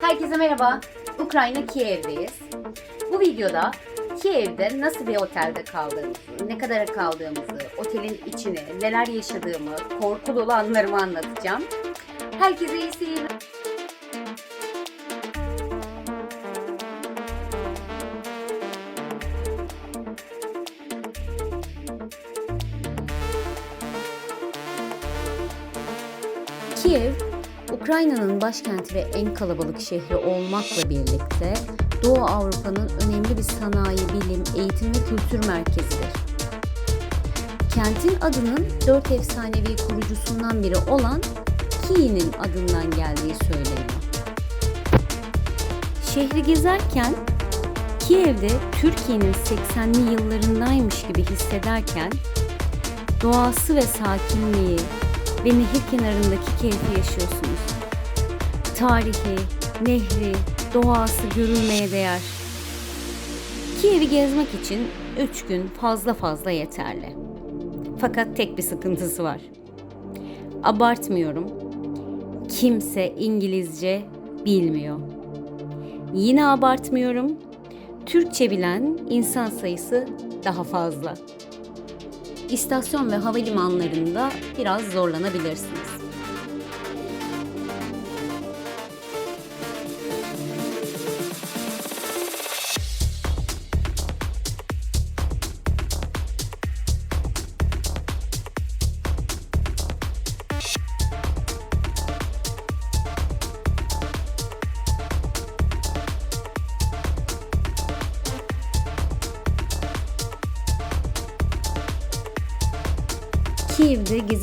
Herkese merhaba. Ukrayna Kiev'deyiz. Bu videoda Kiev'de nasıl bir otelde kaldığımızı, ne kadar kaldığımızı, otelin içini, neler yaşadığımı, korku dolu anlarımı anlatacağım. Herkese iyi seyirler. Kiev, Ukrayna'nın başkenti ve en kalabalık şehri olmakla birlikte Doğu Avrupa'nın önemli bir sanayi, bilim, eğitim ve kültür merkezidir. Kentin adının dört efsanevi kurucusundan biri olan Ki'nin adından geldiği söyleniyor. Şehri gezerken Kiev'de Türkiye'nin 80'li yıllarındaymış gibi hissederken doğası ve sakinliği ve nehir kenarındaki keyfi yaşıyorsunuz. Tarihi, nehri, doğası görülmeye değer. Kiev'i gezmek için 3 gün fazla fazla yeterli. Fakat tek bir sıkıntısı var. Abartmıyorum. Kimse İngilizce bilmiyor. Yine abartmıyorum. Türkçe bilen insan sayısı daha fazla istasyon ve havalimanlarında biraz zorlanabilirsiniz.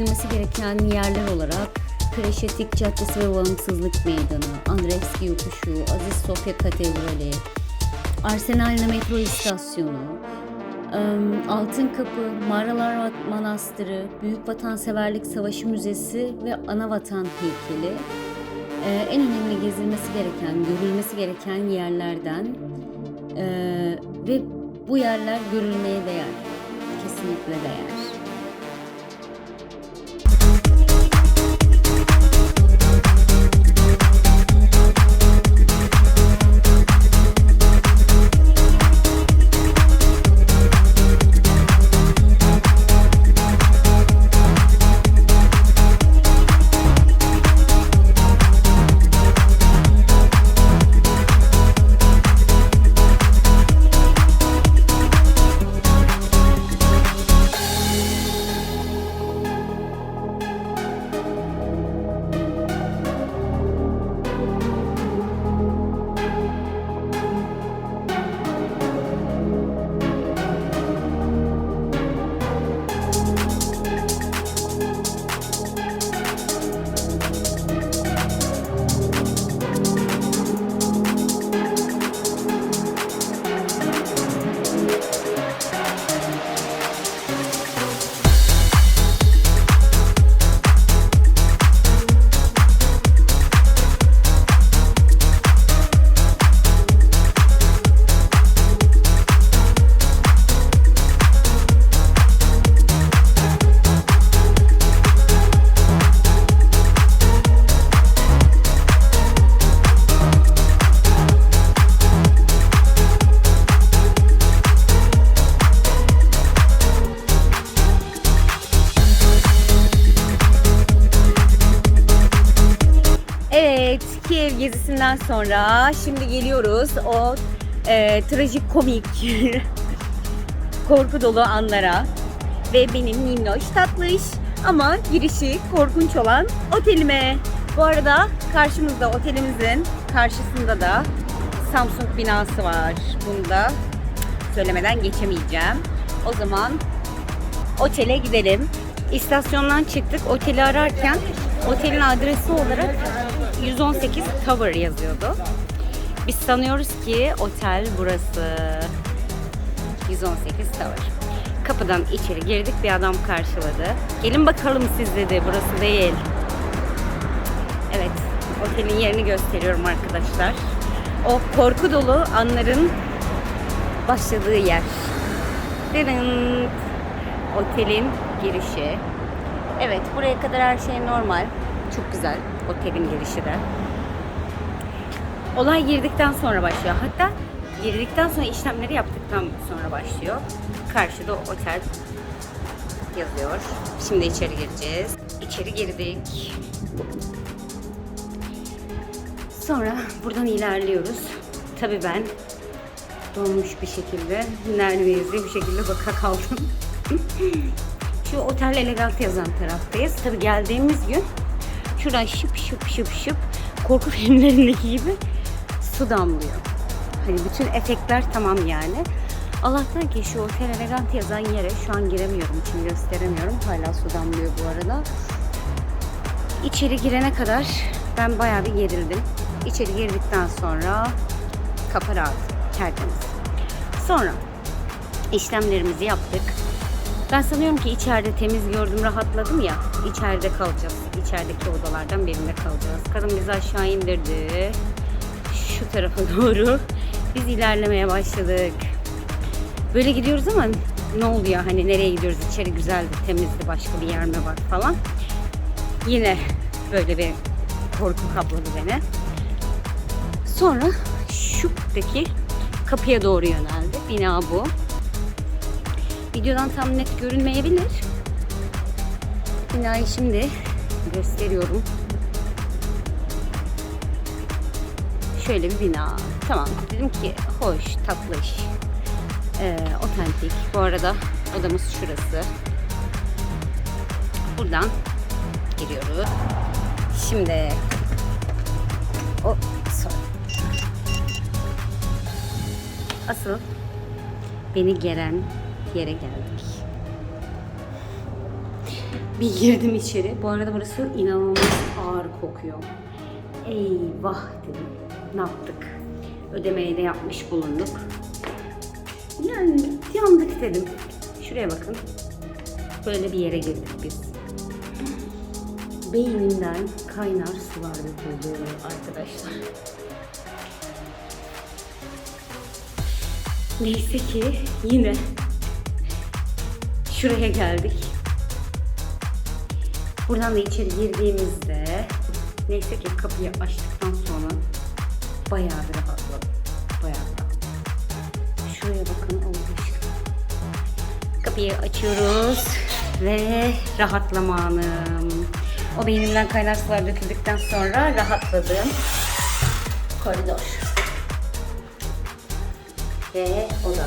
Gezilmesi gereken yerler olarak Kreşetik Caddesi ve Bağımsızlık Meydanı, Andreevski Yokuşu, Aziz Sofya Katedrali, Arsenal'le metro istasyonu, Altın Kapı, Mağaralar Manastırı, Büyük Vatanseverlik Savaşı Müzesi ve Anavatan Heykeli en önemli gezilmesi gereken, görülmesi gereken yerlerden ve bu yerler görülmeye değer. Kesinlikle değer. Kiev gezisinden sonra şimdi geliyoruz o e, trajik komik korku dolu anlara ve benim minnoş tatlış ama girişi korkunç olan otelime. Bu arada karşımızda otelimizin karşısında da Samsung binası var. Bunu da söylemeden geçemeyeceğim. O zaman otele gidelim. İstasyondan çıktık. Oteli ararken otelin adresi olarak 118 Tower yazıyordu. Biz sanıyoruz ki otel burası. 118 Tower. Kapıdan içeri girdik bir adam karşıladı. Gelin bakalım siz dedi burası değil. Evet otelin yerini gösteriyorum arkadaşlar. O korku dolu anların başladığı yer. Dırın. Otelin girişi. Evet buraya kadar her şey normal. Çok güzel otelin girişi de. Olay girdikten sonra başlıyor. Hatta girdikten sonra işlemleri yaptıktan sonra başlıyor. Karşıda otel yazıyor. Şimdi içeri gireceğiz. İçeri girdik. Sonra buradan ilerliyoruz. Tabii ben donmuş bir şekilde neredeyiz diye bir şekilde baka kaldım. Şu otel elegant yazan taraftayız. Tabii geldiğimiz gün şuradan şıp şıp şıp şıp korku filmlerindeki gibi su damlıyor. Hani bütün efektler tamam yani. Allah'tan ki şu otel elegant yazan yere şu an giremiyorum için gösteremiyorum. Hala su damlıyor bu arada. İçeri girene kadar ben bayağı bir gerildim. İçeri girdikten sonra kapı rahat, tertemiz. Sonra işlemlerimizi yaptık. Ben sanıyorum ki içeride temiz gördüm, rahatladım ya. İçeride kalacağız. İçerideki odalardan birinde kalacağız. Kadın bizi aşağı indirdi. Şu tarafa doğru. Biz ilerlemeye başladık. Böyle gidiyoruz ama ne oluyor hani nereye gidiyoruz? İçeri güzeldi, temizdi, başka bir yer mi var falan. Yine böyle bir korku kapladı beni. Sonra şuradaki kapıya doğru yöneldi. Bina bu. Videodan tam net görünmeyebilir. Binayı şimdi gösteriyorum. Şöyle bir bina. Tamam. Dedim ki hoş, tatlış, ee, otentik. Bu arada odamız şurası. Buradan giriyoruz. Şimdi o sorry. Asıl beni gelen yere geldik. Bir girdim içeri. Bu arada burası inanılmaz ağır kokuyor. Eyvah dedim. Ne yaptık? Ödemeyi de yapmış bulunduk. Yani yandık dedim. Şuraya bakın. Böyle bir yere girdik biz. Beynimden kaynar sular döküldü arkadaşlar. Neyse ki yine şuraya geldik. Buradan da içeri girdiğimizde neyse ki kapıyı açtıktan sonra bayağı bir rahatladım. Bayağı rahatladım. Şuraya bakın Allah. Kapıyı açıyoruz ve rahatlama anım. O beynimden kaynar döküldükten sonra rahatladım. Koridor. Ve oda.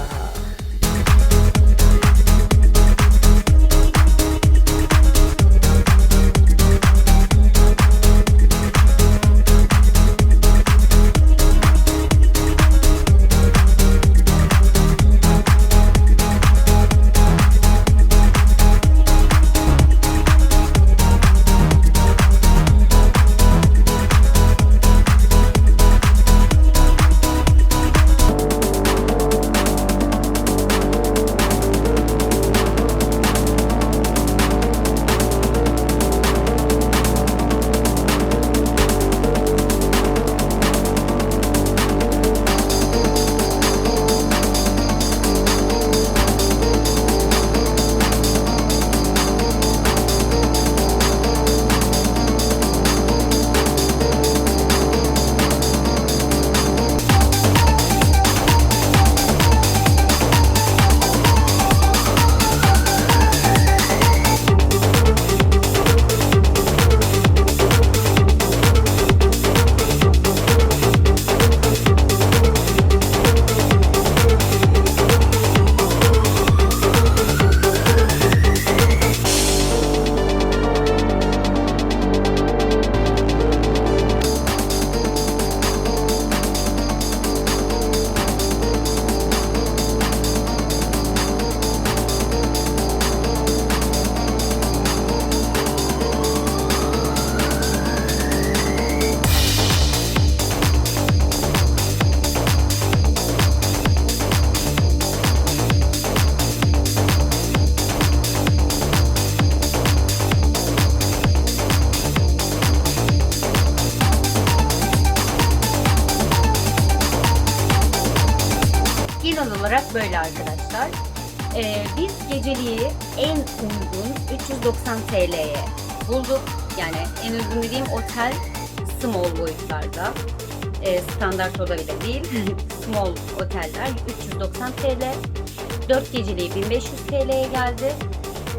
Olarak böyle arkadaşlar. Ee, biz geceliği en uygun 390 TL'ye bulduk. Yani en uygun dediğim otel small boyutlarda. e, standart oda değil. Small oteller 390 TL. 4 geceliği 1500 TL'ye geldi.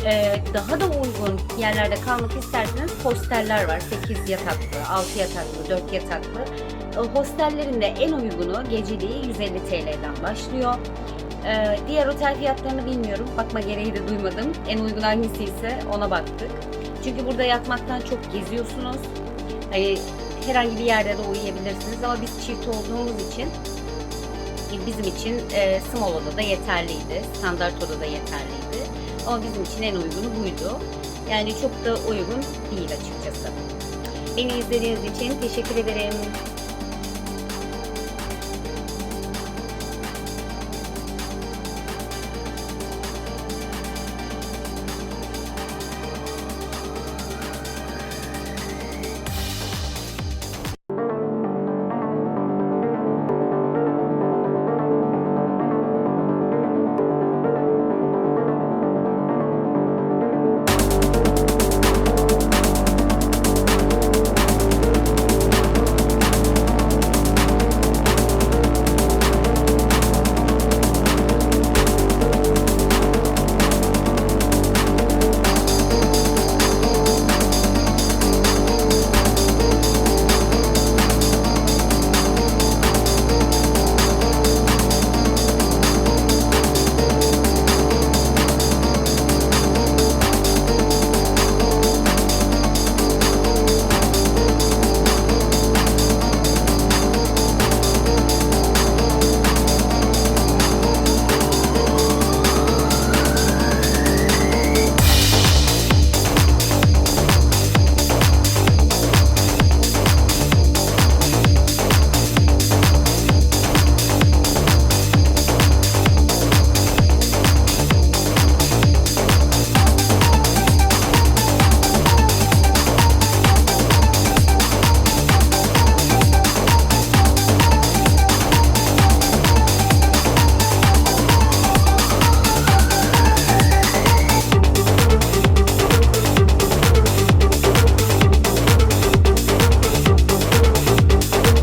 E, daha da uygun yerlerde kalmak isterseniz hosteller var. 8 yataklı, 6 yataklı, 4 yataklı. E, hostellerin de en uygunu geceliği 150 TL'den başlıyor. E, diğer otel fiyatlarını bilmiyorum. Bakma gereği de duymadım. En uygun hangisi ise ona baktık. Çünkü burada yatmaktan çok geziyorsunuz. Hani herhangi bir yerde de uyuyabilirsiniz ama biz çift olduğumuz için e, bizim için e, small oda da yeterliydi. Standart oda da yeterliydi. Ama bizim için en uygunu buydu. Yani çok da uygun değil açıkçası. Beni izlediğiniz için teşekkür ederim.